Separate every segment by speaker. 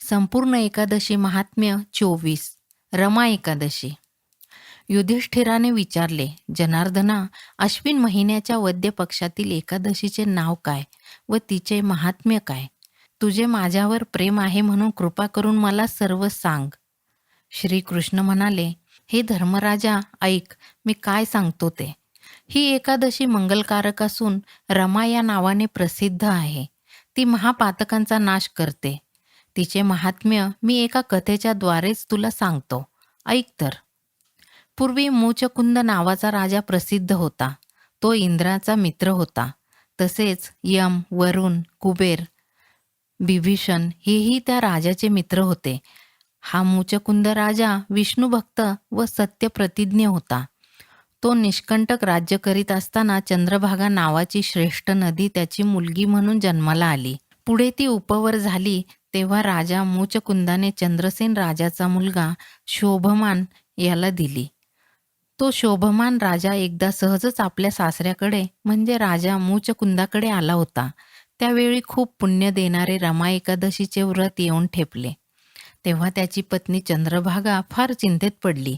Speaker 1: संपूर्ण एकादशी महात्म्य चोवीस रमा एकादशी. युधिष्ठिराने विचारले जनार्दना अश्विन महिन्याच्या वद्य पक्षातील एकादशीचे नाव काय व तिचे महात्म्य काय? तुझे माझ्यावर प्रेम आहे म्हणून कृपा करून मला सर्व सांग. श्रीकृष्ण म्हणाले हे धर्मराजा ऐक मी काय सांगतो ते? ही एकादशी मंगलकारक असून रमा या नावाने प्रसिद्ध आहे. ती महापातकांचा नाश करते. तिचे महात्म्य मी एका कथेच्या द्वारेच तुला सांगतो. ऐक तर. पूर्वी मूचकुंद नावाचा राजा प्रसिद्ध होता. तो इंद्राचा मित्र होता. तसेच यम वरुण कुबेर बिभीषण हेही त्या राजाचे मित्र होते. हा मूचकुंद राजा विष्णुभक्त व सत्यप्रतिज्ञ होता. तो निष्कंटक राज्य करीत असताना चंद्रभागा नावाची श्रेष्ठ नदी त्याची मुलगी म्हणून जन्माला आली. पुढे ती उपवर झाली. तेव्हा राजा मूचकुंदाने चंद्रसेन राजाचा मुलगा शोभमान याला दिली. तो शोभमान राजा एकदा सहजच आपल्या सासऱ्याकडे म्हणजे राजा मूचकुंदाकडे आला होता. त्यावेळी खूप पुण्य देणारे रमा एकादशीचे व्रत येऊन ठेपले. तेव्हा त्याची पत्नी चंद्रभागा फार चिंतेत पडली.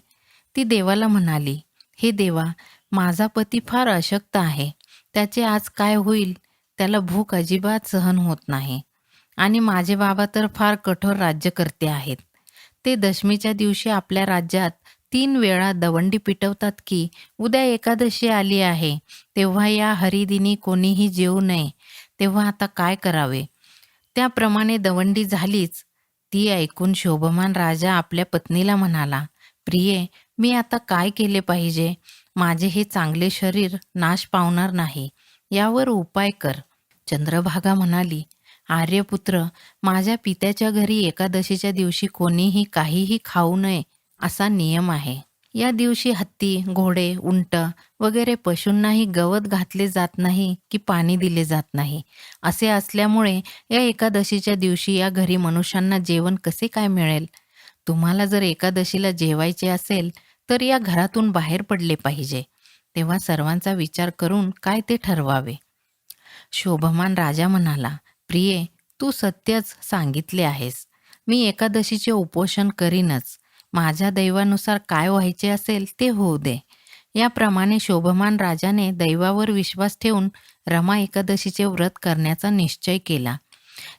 Speaker 1: ती देवाला म्हणाली हे देवा माझा पती फार अशक्त आहे. त्याचे आज काय होईल? त्याला भूक अजिबात सहन होत नाही. आणि माझे बाबा तर फार कठोर राज्यकर्ते आहेत. ते दशमीच्या दिवशी आपल्या राज्यात तीन वेळा दवंडी पिटवतात की उद्या एकादशी आली आहे तेव्हा या हरिदिनी कोणीही जेवू नये तेव्हा आता काय करावे? त्याप्रमाणे दवंडी झालीच. ती ऐकून शोभमान राजा आपल्या पत्नीला म्हणाला प्रिये मी आता काय केले पाहिजे? माझे हे चांगले शरीर नाश पावणार नाही. यावर उपाय कर. चंद्रभागा म्हणाली आर्यपुत्र माझ्या पित्याच्या घरी एकादशीच्या दिवशी कोणीही काहीही खाऊ नये असा नियम आहे. या दिवशी हत्ती घोडे उंट वगैरे पशूंनाही गवत घातले जात नाही की पाणी दिले जात नाही. असे असल्यामुळे या एकादशीच्या दिवशी या घरी मनुष्यांना जेवण कसे काय मिळेल? तुम्हाला जर एकादशीला जेवायचे असेल तर या घरातून बाहेर पडले पाहिजे. तेव्हा सर्वांचा विचार करून काय ते ठरवावे. शोभमान राजा म्हणाला प्रिये तू सत्यच सांगितले आहेस. मी एकादशीचे उपोषण करीनच. माझ्या दैवानुसार काय व्हायचे असेल ते होऊ दे. याप्रमाणे शोभमान राजाने दैवावर विश्वास ठेवून रमा एकादशीचे व्रत करण्याचा निश्चय केला.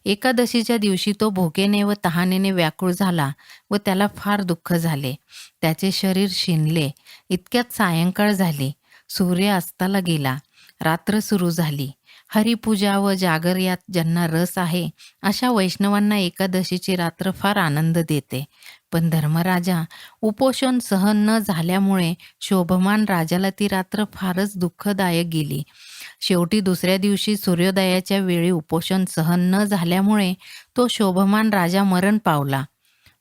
Speaker 1: एकादशीच्या दिवशी तो भोगेने व तहानेने व्याकुळ झाला व त्याला फार दुःख झाले. त्याचे शरीर शिनले इतक्यात सायंकाळ झाली. सूर्य अस्ताला गेला. रात्र सुरू झाली. हरिपूजा व जागर यात ज्यांना रस आहे अशा वैष्णवांना एकादशीची रात्र फार आनंद देते. पण धर्मराजा उपोषण सहन न झाल्यामुळे शोभमान राजाला ती रात्र फारच दुःखदायक गेली. शेवटी दुसऱ्या दिवशी सूर्योदयाच्या वेळी उपोषण सहन न झाल्यामुळे तो शोभमान राजा मरण पावला.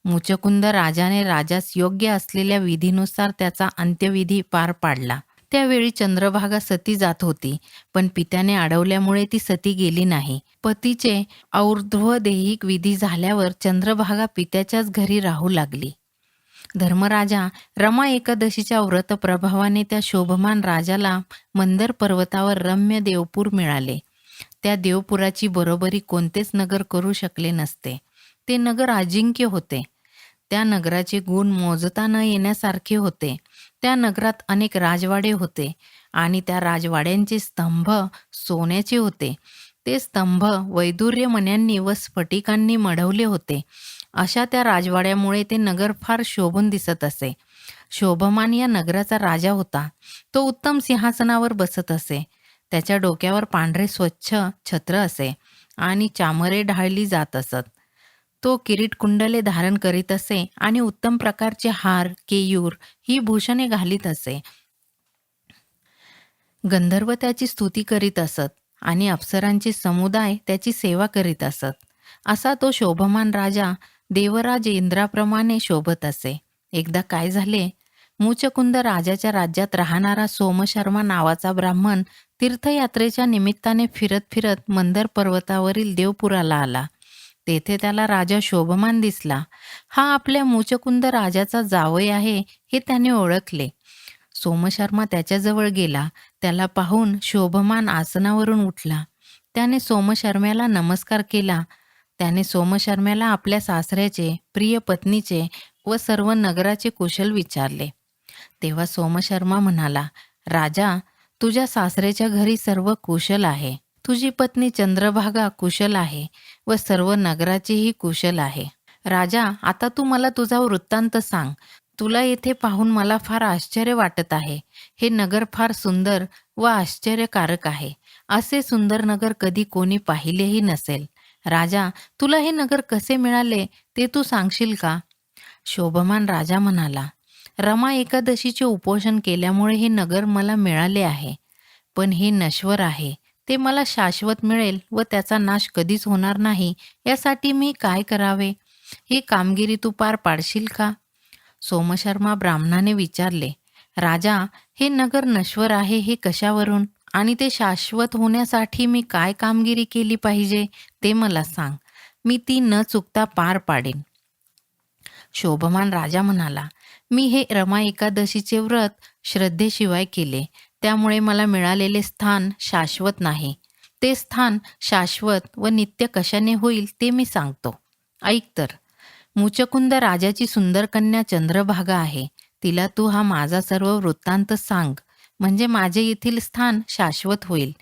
Speaker 1: मुचकुंद राजाने राजास योग्य असलेल्या विधीनुसार त्याचा अंत्यविधी पार पाडला. त्यावेळी चंद्रभागा सती जात होती पण पित्याने अडवल्यामुळे ती सती गेली नाही. पतीचे और्ध्वदेहिक विधी झाल्यावर चंद्रभागा पित्याच्याच घरी राहू लागली. धर्मराजा रमा एकादशीच्या व्रत प्रभावाने त्या शोभमान राजाला मंदर पर्वतावर रम्य देवपूर मिळाले. त्या देवपुराची बरोबरी कोणतेच नगर करू शकले नसते. ते नगर अजिंक्य होते. त्या नगराचे गुण मोजता न येण्यासारखे होते. त्या नगरात अनेक राजवाडे होते आणि त्या राजवाड्यांचे स्तंभ सोन्याचे होते. ते स्तंभ वैदुर्यमन्यांनी व स्फटिकांनी मढवले होते. अशा त्या राजवाड्यामुळे ते नगर फार शोभून दिसत असे. शोभमान या नगराचा राजा होता. तो उत्तम सिंहासनावर बसत असे. त्याच्या डोक्यावर पांढरे स्वच्छ छत्र असे आणि चामरे ढाळली जात असत. तो किरीट कुंडले धारण करीत असे आणि उत्तम प्रकारचे हार केयूर ही भूषणे घालीत असे. गंधर्व त्याची स्तुती करीत असत आणि अप्सरांचे समुदाय त्याची सेवा करीत असत. असा तो शोभमान राजा देवराज इंद्राप्रमाणे शोभत असे. एकदा काय झाले? मूचकुंद राजाच्या राज्यात राहणारा सोमशर्मा नावाचा ब्राह्मण तीर्थयात्रेच्या निमित्ताने फिरत फिरत मंदर पर्वतावरील देवपुराला आला. तेथे त्याला राजा शोभमान दिसला. हा आपल्या मुचकुंद राजाचा जावई आहे हे त्याने ओळखले. सोमशर्मा त्याच्याजवळ गेला. त्याला पाहून शोभमान आसनावरून उठला. त्याने सोमशर्म्याला नमस्कार केला. त्याने सोमशर्म्याला आपल्या सासऱ्याचे प्रिय पत्नीचे व सर्व नगराचे कुशल विचारले. तेव्हा सोमशर्मा म्हणाला राजा तुझ्या सासऱ्याच्या घरी सर्व कुशल आहे. तुझी पत्नी चंद्रभागा कुशल आहे व सर्व नगराचीही कुशल आहे. राजा आता तू मला तुझा वृत्तांत सांग. तुला येथे पाहून मला फार आश्चर्य वाटत आहे. हे नगर फार सुंदर व आश्चर्यकारक आहे. असे सुंदर नगर कधी कोणी पाहिलेही नसेल. राजा तुला हे नगर कसे मिळाले ते तू सांगशील का? शोभमान राजा म्हणाला रमा एकादशीचे उपोषण केल्यामुळे हे नगर मला मिळाले आहे. पण हे नश्वर आहे. ते मला शाश्वत मिळेल व त्याचा नाश कधीच होणार नाही यासाठी मी काय करावे? ही कामगिरी तू पार पाडशील का? सोमशर्मा ब्राह्मणाने विचारले राजा हे नगर नश्वर आहे हे कशावरून? आणि ते शाश्वत होण्यासाठी मी काय कामगिरी केली पाहिजे ते मला सांग. मी ती न चुकता पार पाडेन. शोभमान राजा म्हणाला मी हे रमा एकादशीचे व्रत श्रद्धेशिवाय केले. त्यामुळे मला मिळालेले स्थान शाश्वत नाही. ते स्थान शाश्वत व नित्य कशाने होईल ते मी सांगतो. ऐक तर मुचकुंद राजाची सुंदर कन्या चंद्रभागा आहे. तिला तू हा माझा सर्व वृत्तांत सांग. म्हणजे माझे येथील स्थान शाश्वत होईल.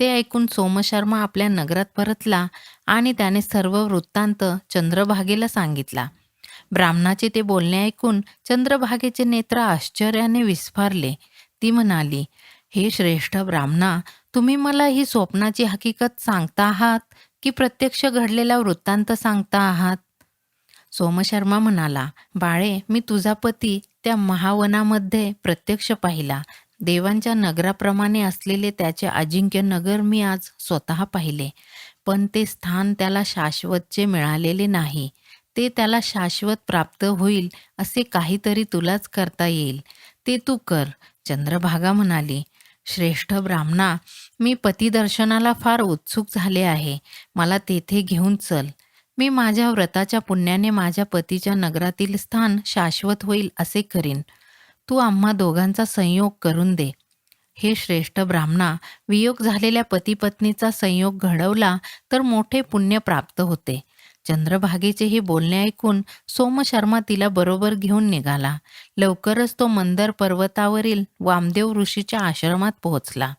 Speaker 1: ते ऐकून सोमशर्मा आपल्या नगरात परतला आणि त्याने सर्व वृत्तांत चंद्रभागेला सांगितला. ब्राह्मणाचे ते बोलणे ऐकून चंद्रभागेचे नेत्र आश्चर्याने विस्फारले. ती म्हणाली हे श्रेष्ठ ब्राह्मणा तुम्ही मला ही स्वप्नाची हकीकत सांगता आहात की प्रत्यक्ष घडलेला वृत्तांत सांगता आहात? सोमशर्मा म्हणाला बाळे मी तुझा पती त्या महावनामध्ये प्रत्यक्ष पाहिला. देवांच्या नगराप्रमाणे असलेले त्याचे अजिंक्य नगर मी आज स्वतः पाहिले. पण ते स्थान त्याला शाश्वतचे मिळालेले नाही. ते त्याला शाश्वत प्राप्त होईल असे काहीतरी तुलाच करता येईल. ते तू कर. चंद्रभागा म्हणाली श्रेष्ठ ब्राह्मणा मी पतिदर्शनाला फार उत्सुक झाले आहे. मला तेथे घेऊन चल. मी माझ्या व्रताच्या पुण्याने माझ्या पतीच्या नगरातील स्थान शाश्वत होईल असे करीन. तू आम्हा दोघांचा संयोग करून दे. हे श्रेष्ठ ब्राह्मणा वियोग झालेल्या पतीपत्नीचा संयोग घडवला तर मोठे पुण्य प्राप्त होते. चंद्रभागेचे हे बोलणे ऐकून सोमशर्मा तिला बरोबर घेऊन निघाला. लवकरच तो मंदर पर्वतावरील वामदेव ऋषीच्या आश्रमात पोहोचला.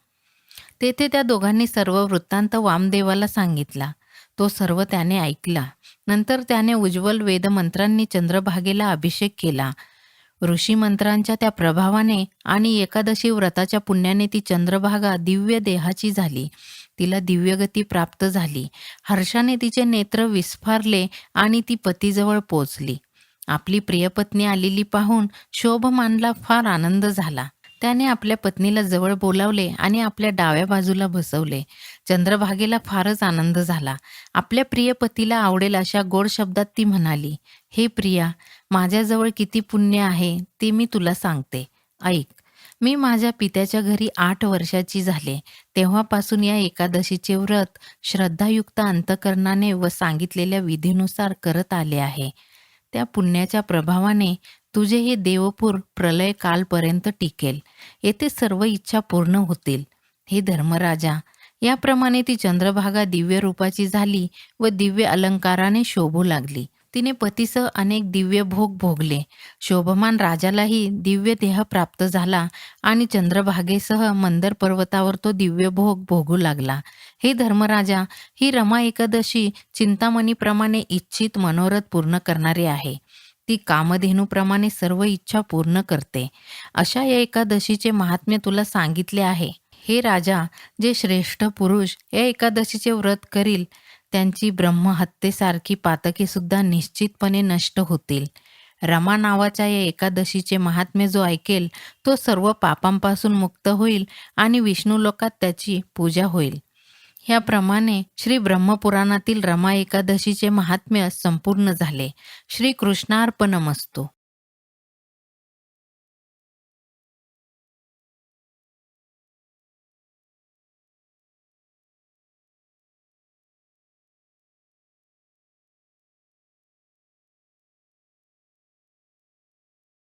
Speaker 1: तेथे त्या दोघांनी सर्व वृत्तांत वामदेवाला सांगितला. तो सर्व त्याने ऐकला. नंतर त्याने उज्ज्वल वेदमंत्रांनी चंद्रभागेला अभिषेक केला. ऋषी मंत्रांच्या त्या प्रभावाने आणि एकादशी व्रताच्या पुण्याने ती चंद्रभागा दिव्य देहाची झाली. तिला दिव्यगती प्राप्त झाली. हर्षाने तिचे नेत्र विस्फारले आणि ती पतीजवळ पोचली. आपली प्रियपत्नी आलेली पाहून शोभमानला फार आनंद झाला. त्याने आपल्या पत्नीला जवळ बोलावले आणि आपल्या डाव्या बाजूला बसवले. चंद्रभागेला फारच आनंद झाला. आपल्या प्रिय पतीला आवडेल अशा गोड शब्दात ती म्हणाली हे प्रिया माझ्याजवळ किती पुण्य आहे ते मी तुला सांगते. ऐक. मी माझ्या पित्याच्या घरी आठ वर्षाची झाले. तेव्हापासून या एकादशीचे व्रत श्रद्धायुक्त अंतकरणाने व सांगितलेल्या विधीनुसार करत आले आहे. त्या पुण्याच्या प्रभावाने तुझे हे देवपूर प्रलय कालपर्यंत टिकेल. येथे सर्व इच्छा पूर्ण होतील. हे धर्मराजा याप्रमाणे ती चंद्रभागा दिव्य रूपाची झाली व दिव्य अलंकाराने शोभू लागली. तिने पतीसह अनेक दिव्य भोग भोगले. शोभमान राजालाही दिव्य देह प्राप्त झाला आणि चंद्रभागेसह मंदर पर्वतावर तो दिव्य भोग भोगू लागला. हे धर्मराजा ही रमा एकादशी चिंतामणीप्रमाणे इच्छित मनोरथ पूर्ण करणारी आहे. ती कामधेनूप्रमाणे सर्व इच्छा पूर्ण करते. अशा या एकादशीचे महात्म्य तुला सांगितले आहे. हे राजा जे श्रेष्ठ पुरुष या एकादशीचे व्रत करील त्यांची ब्रह्महत्येसारखी पातके सुद्धा निश्चितपणे नष्ट होतील. रमा नावाच्या या एकादशीचे महात्म्य जो ऐकेल तो सर्व पापांपासून मुक्त होईल आणि विष्णू लोकात त्याची पूजा होईल. ह्याप्रमाणे श्री ब्रह्मपुराणातील रमा एकादशीचे महात्म्य संपूर्ण झाले. श्री कृष्णार्पणमस्तू